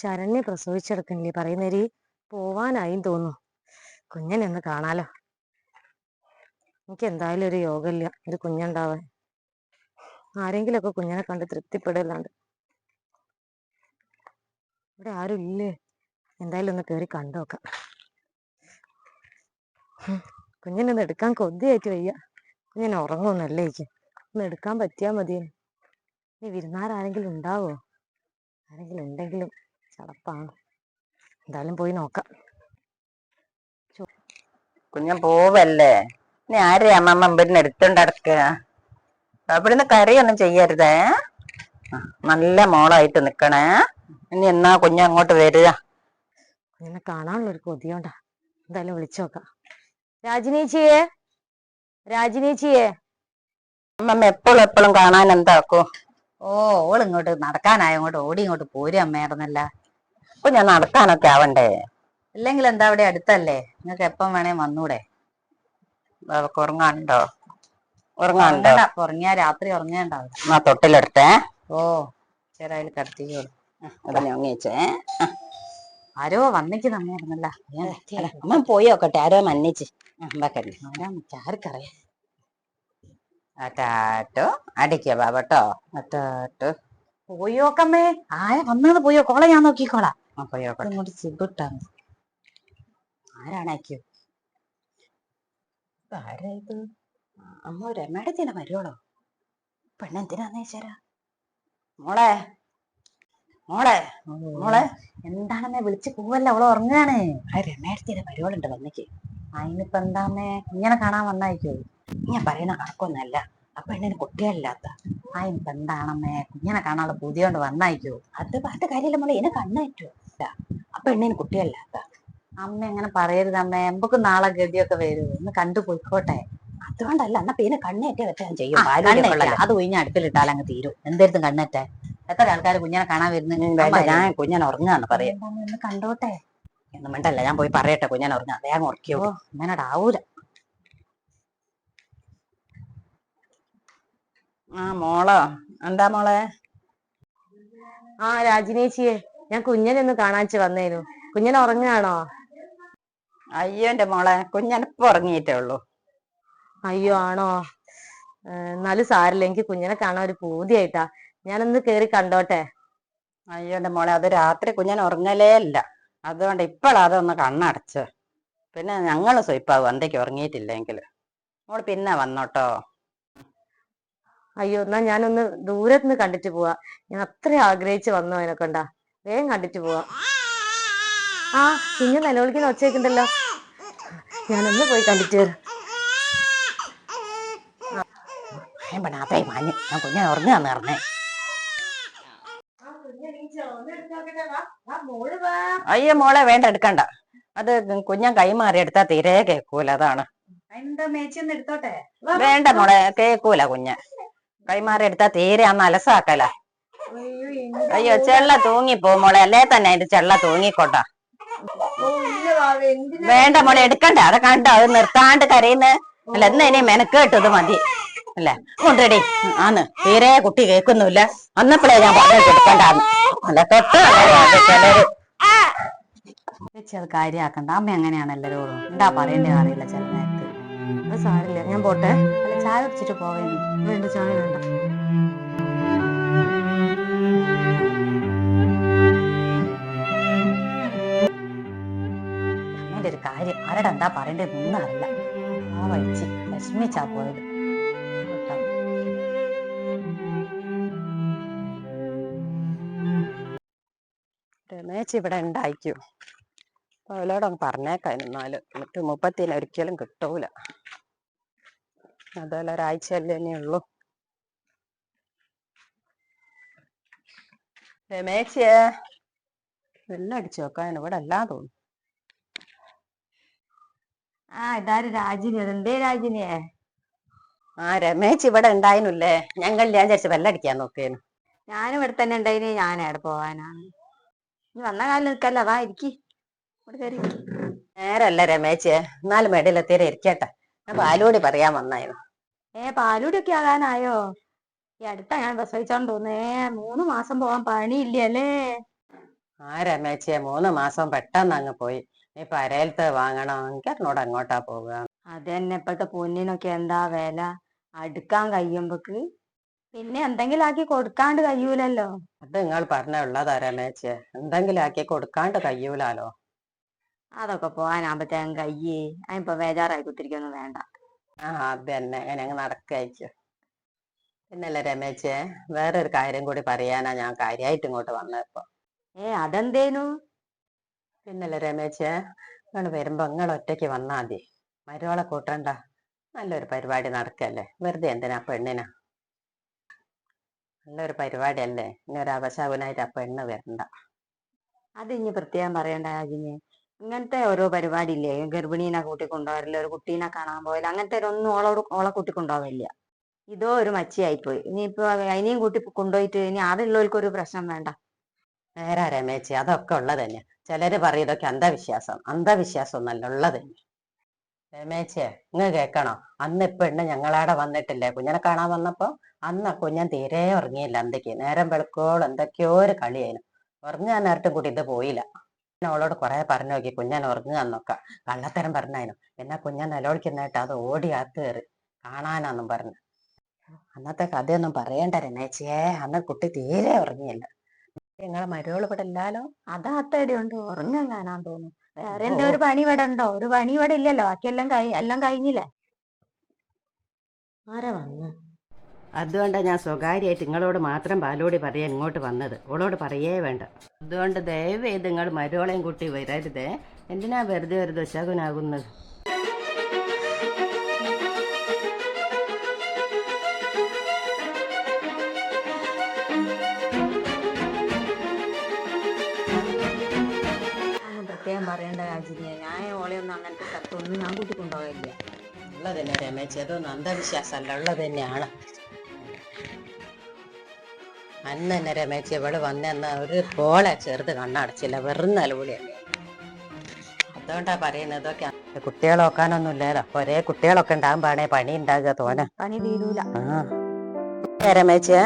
ശരണ്യ പ്രസവിച്ചെടുക്കണില്ലേ? പറയുന്നേരി പോവാനായും തോന്നുന്നു. കുഞ്ഞനെ ഒന്ന് കാണാലോ. എനിക്ക് എന്തായാലും ഒരു യോഗമില്ല ഒരു കുഞ്ഞുണ്ടാവാൻ. ആരെങ്കിലുമൊക്കെ കുഞ്ഞിനെ കണ്ട് തൃപ്തിപ്പെടില്ലാണ്ട് ഇവിടെ ആരും ഇല്ലേ? എന്തായാലും ഒന്ന് കയറി കണ്ടു നോക്കാം. കുഞ്ഞിനൊന്ന് എടുക്കാൻ കൊതിയായിട്ട് വയ്യ. കുഞ്ഞിനെ ഉറങ്ങുമെന്നല്ലേ ഒന്ന് എടുക്കാൻ പറ്റിയാ മതിയെന്ന് ഇനി വിരുന്നാരാരെങ്കിലും ഉണ്ടാവോ? ആരെങ്കിലും ഉണ്ടെങ്കിലും. ചടപ്പാണ് എന്തായാലും പോയി നോക്കാം. കുഞ്ഞൻ പോവല്ലേ? ഇനി ആരെ അമ്മമ്മ ഇവിടുന്ന് എടുത്തോണ്ട് അടക്കുക അവിടുന്ന് കറിയൊന്നും ചെയ്യരുതേ. നല്ല മോളായിട്ട് നിക്കണേ. ഇനി എന്നാ കുഞ്ഞ അങ്ങോട്ട് വരിക? കുഞ്ഞിനെ കാണാനുള്ളൊരു കൊതിയോണ്ടാ. എന്തായാലും വിളിച്ചു നോക്കാം. രാജിനീച്ചിയെ? രാജിനീച്ചിയേ? അമ്മമ്മ എപ്പോഴും എപ്പോഴും കാണാൻ എന്താക്കോ? ഓ ഓൾ ഇങ്ങോട്ട് നടക്കാനായ അങ്ങോട്ട് ഓടി ഇങ്ങോട്ട് പോരും അമ്മയായിരുന്നല്ല കുഞ്ഞൻ നടക്കാനൊക്കെ ആവണ്ടേ? ഇല്ലെങ്കിൽ എന്താ അവിടെ അടുത്തല്ലേ? നിങ്ങൾക്ക് എപ്പം വേണേ വന്നൂടെ. ഉറങ്ങാനുണ്ടോ? ഉറങ്ങാനുണ്ടോ? ഉറങ്ങിയാ രാത്രി ഉറങ്ങേണ്ടാവും എന്നാ തൊട്ടിലെടുത്തേ. ഓ ചെറായിൽ കടത്തിക്കോളൂ. ഞങ്ങിച്ചേ ആരോ വന്നിക്ക് നന്നായിരുന്നല്ല അമ്മ പോയി നോക്കട്ടെ. ആരോ മന്നിച്ച്. ആർക്കറിയാം. അറ്റാറ്റോ അടിക്കുക ബാബട്ടോ അറ്റാറ്റോ പോയോക്കമ്മേ ആരെ വന്നത്? പോയോ കോളെ ഞാൻ നോക്കിക്കോളാം. ഇങ്ങോട്ട് സിബിട്ടാണ് ആരാണാക്കിയോ? ആരാ ഇത് അമ്മ രമേടത്തിനെ വരുവോളോ പെണ്ണെന്തിനാന്ന് വെച്ചാരാ മോളെ മോളെ മോളെ എന്താണെന്നെ വിളിച്ചു പോവല്ല അവൾ ഉറങ്ങാണ്. ആ രമേടത്തിനെ വരുവോളുണ്ട് വന്നിക്ക്. അതിനിപ്പോ എന്താന്നേ? ഇങ്ങനെ കാണാൻ വന്നായിക്കോ. ഞാൻ പറയണ കണക്കൊന്നല്ല. ആ പെണ്ണിന് കുട്ടികളില്ലാത്ത. അതിനിപ്പോ എന്താണമ്മേ ഇങ്ങനെ കാണാനുള്ള പുതിയോണ്ട് വന്നായിക്കോ. അത് പറഞ്ഞ കാര്യമില്ല മോളെ എന്നെ കണ്ണേറ്റു. ആ പെണ്ണിന് കുട്ടിയല്ലാത്ത അമ്മ എങ്ങനെ പറയരുത് അമ്മ. എമ്പക്ക് നാളെ ഗതിയൊക്കെ വരൂ. ഒന്ന് കണ്ടു പോയിക്കോട്ടെ. അതുകൊണ്ടല്ല എന്നാ പിന്നെ കണ്ണേറ്റ വെച്ചാൽ ചെയ്യും. അത് കുഞ്ഞ അടുപ്പിലിട്ടാൽ അങ്ങ് തീരും. എന്തായിരുന്നു കണ്ണേറ്റേ? എത്ര ആൾക്കാർ കുഞ്ഞിനെ കാണാൻ വരുന്നത്? വരുന്നു ഞാൻ കുഞ്ഞനെ ഉറങ്ങാന്ന് പറയാം. കണ്ടോട്ടെ? ഒന്നും മിണ്ടല്ല. ഞാൻ പോയി പറയട്ടെ. കുഞ്ഞൻ ഉറങ്ങാ വേഗം ഉറക്കിയോ അങ്ങനോട് ആവൂല ആ മോളോ. എന്താ മോളെ? ആ രാജിനേച്ചിയെ. ഞാൻ കുഞ്ഞനെ ഒന്ന് കാണാച്ച് വന്നേനു. കുഞ്ഞൻ ഉറങ്ങുകയാണോ അയ്യോ എന്റെ മോളെ കുഞ്ഞനപ്പൊ ഉറങ്ങിയിട്ടേ ഉള്ളൂ. അയ്യോ ആണോ? എന്നാലും സാരില്ല എനിക്ക് കുഞ്ഞിനെ കാണാൻ ഒരു പൂതിയായിട്ടാ. ഞാനൊന്ന് കേറി കണ്ടോട്ടെ. അയ്യോ എന്റെ മോളെ അത് രാത്രി കുഞ്ഞൻ ഉറങ്ങലേ അല്ല അതുകൊണ്ട് ഇപ്പോഴാ അതൊന്ന് കണ്ണടച്ച്. പിന്നെ ഞങ്ങൾ സ്വയിപ്പാവും അന്തേക്ക് ഉറങ്ങിയിട്ടില്ലെങ്കിൽ മോൾ പിന്നെ വന്നോട്ടോ. അയ്യോ എന്നാ ഞാനൊന്ന് ദൂരത്ത് നിന്ന് കണ്ടിട്ട് പോവാ. ഞാൻ അത്ര ആഗ്രഹിച്ച് വന്നു അതിനെ കൊണ്ടാ. വേഗം കണ്ടിട്ട് പോവാം. ആ കുഞ്ഞ് നിലവിളിക്കുന്ന ഒച്ചയ്ക്കുണ്ടല്ലോ ഞാനൊന്ന് പോയി കണ്ടിട്ട് വരാം. പെണ്ണാത്തേ മാഞ്ഞ് ഞാൻ കുഞ്ഞെ ഉറങ്ങാന്ന് പറഞ്ഞേ. അയ്യ മോളെ വേണ്ട എടുക്കണ്ട. അത് കുഞ്ഞാൻ കൈമാറി എടുത്താ തീരെ കേക്കൂല അതാണ്. വേണ്ട മോളെ കേക്കൂല കുഞ്ഞ്. കൈമാറി എടുത്താ തീരെ അന്ന് അലസാക്കല. അയ്യോ ചെള്ള തൂങ്ങിപ്പോ മോളെ. അല്ലേ തന്നെ അതിന്റെ ചെള്ള തൂങ്ങിക്കോട്ടാ. വേണ്ട മോളെ എടുക്കണ്ട. അത് കണ്ട അത് നിർത്താണ്ട് കരയുന്ന. അല്ല എന്നാ ഇനി മെനക്കേട്ടത് മതി. അല്ല? കൊണ്ടടി ആന്ന്. തീരെ കുട്ടി കേൾക്കുന്നില്ല അന്നപ്പോഴേ ഞാൻ പറഞ്ഞിട്ട് എടുക്കണ്ടാന്ന്. അല്ല തൊട്ട് ചിലര്. ചേച്ചി അത് കാര്യാക്കണ്ട. അമ്മ എങ്ങനെയാണ് എല്ലാരോടും? എന്താ പറയണ്ടേ അറിയില്ല ചില നേരത്ത്. അത് സാരില്ല ഞാൻ പോട്ടെ. അല്ല ചായ കുടിച്ചിട്ട് പോവേന്നു വേണ്ട ചായ വേണ്ട. ആരുടെ എന്താ പറയണ്ടേന്ന് ഒന്നും അറിയില്ല. ആ വഴിച്ച് വിഷമിച്ചാ പോയത്. രമേശ് ഇവിടെ ഉണ്ടായിക്കൂ. അവളോടൊന്ന് പറഞ്ഞേക്കാം എന്നാൽ എന്നിട്ട് മുപ്പത്തിന് ഒരിക്കലും കിട്ടൂല. അതല്ല ഒരാഴ്ചയല്ലേ തന്നെ ഉള്ളൂ. രമേശ് വെള്ളം അടിച്ചു നോക്കാൻ ഇവിടെ എല്ലാം തോന്നുന്നു. ആ ഇതാര് രാജിനി? അതെന്തേ രാജിനിയെ ആ രമേശ് ഇവിടെ ഉണ്ടായിനുല്ലേ ഞങ്ങൾ ഞാൻ വിചാരിച്ചു വെല്ലടിക്കാൻ നോക്കിയേനു ഞാനും ഇവിടെ തന്നെ ഉണ്ടായിന്. ഞാൻ എവിടെ പോവാനാണ് ഇനി വന്ന കാലം നിൽക്കല്ല. വാ ഇരിക്കി. ഇവിടെ കയറി നേരല്ല രമേശ്. എന്നാലും മേടിലെത്തിയത് ഇരിക്കട്ടെ. ഞാൻ പാലൂടി പറയാൻ വന്നായിരുന്നു. ഏ പാലൂടി ഒക്കെ ആകാനായോ? ഈ അടുത്ത ഞാൻ പ്രസവിച്ചോണ്ട് തോന്നേ മൂന്ന് മാസം പോവാൻ പണിയില്ല അല്ലേ? ആ രമേശിയെ മൂന്ന് മാസം പെട്ടെന്ന് അങ്ങ് പോയി. നീ പരയിലത്തെ വാങ്ങണമെങ്കിൽ അങ്ങോട്ട് അങ്ങോട്ടാ പോവുക. അത് തന്നെ ഇപ്പോഴത്തെ പൊന്നിനൊക്കെ എന്താ വില? അടുക്കാൻ കഴിയുമ്പോക്ക് പിന്നെ എന്തെങ്കിലും ആക്കി കൊടുക്കാണ്ട് കഴിയൂലല്ലോ. അത് നിങ്ങൾ പറഞ്ഞ എന്തെങ്കിലും ആക്കി കൊടുക്കാണ്ട് കഴിയൂലാലോ? അതൊക്കെ പോകാനാകുമ്പത്തേക്കും കയ്യേ. അതിപ്പോ ബേജാറായി കുത്തിരിക്കൊന്നും വേണ്ട. ആ അത് തന്നെ അങ്ങനെ അങ്ങ് നടക്കയച്ചു. പിന്നല്ലേ രമേച്ചേ വേറൊരു കാര്യം കൂടി പറയാനാ ഞാൻ കാര്യമായിട്ട് ഇങ്ങോട്ട് വന്നപ്പോ. ഏ അതെന്തേനു? പിന്നല്ലേ രമേശേ? നിങ്ങൾ വരുമ്പോ നിങ്ങൾ ഒറ്റയ്ക്ക് വന്നാ മതി. മരുവളെ കൂട്ടണ്ട. നല്ലൊരു പരിപാടി നടക്കല്ലേ? വെറുതെ എന്തിനാ പെണ്ണിനാ? നല്ലൊരു പരിപാടി അല്ലേ ഇനി ഒരു അവശാപനായിട്ട് ആ പെണ്ണ് വരണ്ട. അത് ഇനി പ്രത്യേകം പറയണ്ട അതിന് ഇങ്ങനത്തെ ഓരോ പരിപാടി ഇല്ലേ ഗർഭിണീനെ കൂട്ടിക്കൊണ്ടുപോകലില്ല ഒരു കുട്ടീനെ കാണാൻ പോയില്ല അങ്ങനത്തെ ഒന്നും ഓളോട് ഓളെ കൂട്ടിക്കൊണ്ടുപോകില്ല ഇതോ ഒരു മച്ചിയായിപ്പോയി. ഇനിയിപ്പോ അതിനെയും കൂട്ടി കൊണ്ടുപോയിട്ട് ഇനി ആരുള്ളവർക്ക് ഒരു പ്രശ്നം വേണ്ട. നേരാ രമേച്ചി അതൊക്കെ ഉള്ളത് തന്നെ. ചിലര് പറയും ഇതൊക്കെ അന്ധവിശ്വാസം. അന്ധവിശ്വാസം ഒന്നല്ല ഉള്ളത് തന്നെ. രമേച്ചേ ഇങ്ങ് കേക്കണോ അന്ന് പെണ്ണ് ഞങ്ങളവിടെ വന്നിട്ടില്ലേ? കുഞ്ഞിനെ കാണാൻ വന്നപ്പോ അന്ന് കുഞ്ഞൻ തീരെ ഉറങ്ങിയില്ല എന്തൊക്കെ നേരം വെളുക്കോളം എന്തൊക്കെയോ ഒരു കളിയായിരുന്നു. ഉറങ്ങാൻ നേരത്തും കൂടി ഇത് പോയില്ല. ഞാൻ അവളോട് കുറെ പറഞ്ഞു നോക്കി. കുഞ്ഞൻ ഉറങ്ങുകയെന്നൊക്കെ കള്ളത്തരം പറഞ്ഞായിരുന്നു. പിന്നെ കുഞ്ഞൻ നിലവിളിക്കുന്നായിട്ട് അത് ഓടി അകത്ത് കയറി കാണാനാന്നും പറഞ്ഞു. അന്നത്തെ കഥയൊന്നും പറയണ്ട രമേച്ചിയേ അന്ന് കുട്ടി തീരെ ഉറങ്ങിയില്ല. നിങ്ങളെ മരുവൾ ഇവിടെ ഇല്ലാലോ? അതാ അത്തടിയുണ്ട്. ഉണ്ട് ഉറങ്ങാൻ കാണാൻ തോന്നുന്നു വേറെ എന്താ ഒരു പണി ഇവിടെ ഉണ്ടോ ഒരു പണി ഇവിടെ ഇല്ലല്ലോ. ബാക്കിയെല്ലാം കഴി എല്ലാം കഴിഞ്ഞില്ലേ? ആരാ വന്നു? അതുകൊണ്ടാണ് ഞാൻ സ്വകാര്യമായിട്ട് നിങ്ങളോട് മാത്രം പാലോടി പറയാൻ ഇങ്ങോട്ട് വന്നത്. ഓളോട് പറയേ വേണ്ട. അതുകൊണ്ട് ദയവ് ചെയ്ത് നിങ്ങൾ മരുവളെയും കൂട്ടി വരരുതേ. എന്തിനാ വെറുതെ ഒരു ദശകുനാകുന്നത് പ്രത്യേകം പറയേണ്ട രാജിനിയ ഞാൻ ഓളെ ഒന്നും അങ്ങനത്തെ സ്ഥലത്തൊന്നും ഞാൻ കൂട്ടിക്കൊണ്ടുപോകില്ല ഉള്ളതന്നെ രമേശ്. അതൊന്നും അന്ധവിശ്വാസമല്ല. ഉള്ളത് തന്നെയാണ് അന്ന് തന്നെ രമേശ് ഇവൾ വന്നെന്ന ഒരു പോളെ ചെറുത് കണ്ണടച്ചില്ല. വെറും നിലവിളിയല്ലേ അതുകൊണ്ടാ പറയുന്നത് ഇതൊക്കെ കുട്ടികളെ നോക്കാനൊന്നും ഇല്ലല്ലോ ഒരേ കുട്ടികളൊക്കെ ഉണ്ടാകുമ്പോഴാണേ പണി ഉണ്ടാകുക തോനെ പണി തീരൂല. രമേശ്?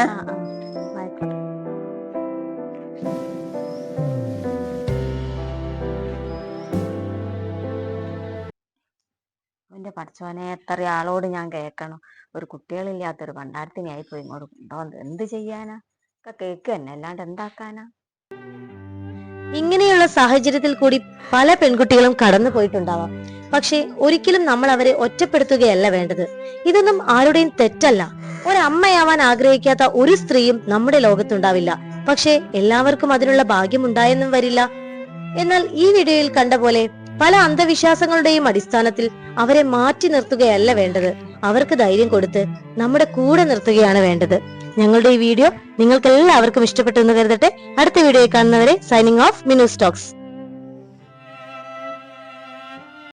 എന്റെ പഠിച്ചോനെ എത്ര ആളോട് ഞാൻ കേൾക്കണം? ഒരു കുട്ടികളില്ലാത്തൊരു ആയി ഇങ്ങോട്ട് കൊണ്ടുപോകുന്നത് എന്ത് ചെയ്യാനാ? ഒക്കെ കേക്ക് തന്നെ അല്ലാണ്ട് എന്താക്കാനാ? ഇങ്ങനെയുള്ള സാഹചര്യത്തിൽ കൂടി പല പെൺകുട്ടികളും കടന്നു പോയിട്ടുണ്ടാവാം. പക്ഷേ ഒരിക്കലും നമ്മൾ അവരെ ഒറ്റപ്പെടുത്തുകയല്ല വേണ്ടത്. ഇതൊന്നും ആരുടെയും തെറ്റല്ല. ഒരമ്മയാവാൻ ആഗ്രഹിക്കാത്ത ഒരു സ്ത്രീയും നമ്മുടെ ലോകത്തുണ്ടാവില്ല. പക്ഷേ എല്ലാവർക്കും അതിനുള്ള ഭാഗ്യം ഉണ്ടായെന്നും വരില്ല. എന്നാൽ ഈ വീഡിയോയിൽ കണ്ട പോലെ പല അന്ധവിശ്വാസങ്ങളുടെയും അടിസ്ഥാനത്തിൽ അവരെ മാറ്റി നിർത്തുകയല്ല വേണ്ടത്. അവർക്ക് ധൈര്യം കൊടുത്ത് നമ്മുടെ കൂടെ നിർത്തുകയാണ് വേണ്ടത്. ഞങ്ങളുടെ ഈ വീഡിയോ നിങ്ങൾക്ക് എല്ലാവർക്കും ഇഷ്ടപ്പെട്ടു എന്ന് കരുതട്ടെ. അടുത്ത വീഡിയോയിൽ കാണുന്നവരെ സൈനിങ് ഓഫ് മിനു സ്റ്റോക്സ്